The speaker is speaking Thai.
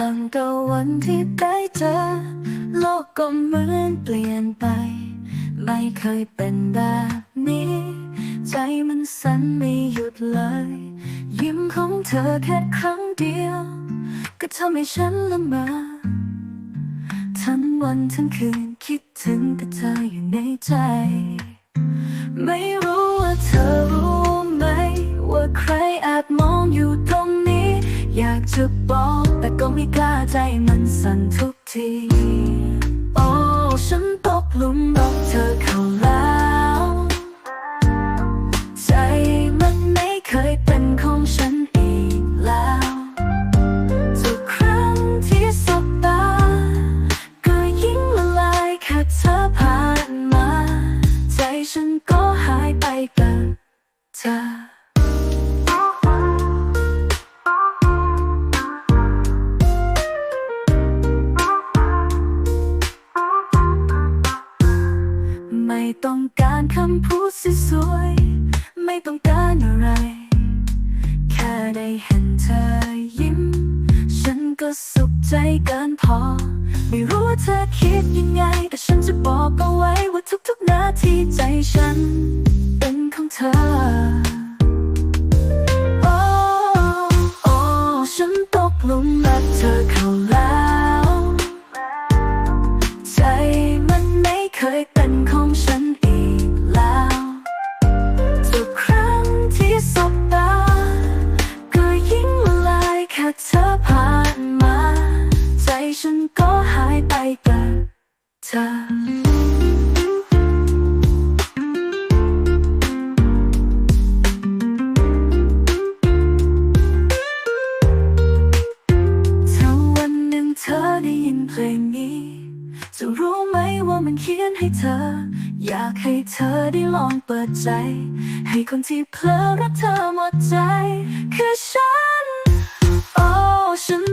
วันที่ได้เจอ โลกก็เหมือนเปลี่ยนไป ไม่เคยเป็นแบบนี้ ใจมันสั่นไม่หยุดเลย ยิ้มของเธอแค่ครั้งเดียว ก็ทำให้ฉันละเมอทั้งวันทั้งคืนคิดถึงแต่เธออยู่ในใจ ไม่รู้ว่าเธอรู้ไหม ว่าใครแอบมองอยู่ตรงนี้ อยากจะบอก แต่ก็ไม่กล้าใจมันสั่นทุกที โอ้ ฉันตกหลุมรักเธอเข้าแล้ว การคำพูดสวยๆไม่ต้องการอะไร แค่ได้เห็นเธอยิ้ม ฉันก็สุขใจเกินพอ ไม่รู้ว่าเธอคิดยังไง แต่ฉันจะบอกเอาไว้ว่าทุกๆนาทีใจฉัน เป็นของเธอฉันตกหลุมรักเธอเข้าแล้ว จะรู้ไหมว่ามันเขียนให้เธอ อยากให้เธอได้ลองเปิดใจ ให้คนที่เพลอรักเธอหมดใจ คือฉัน โอ้ฉัน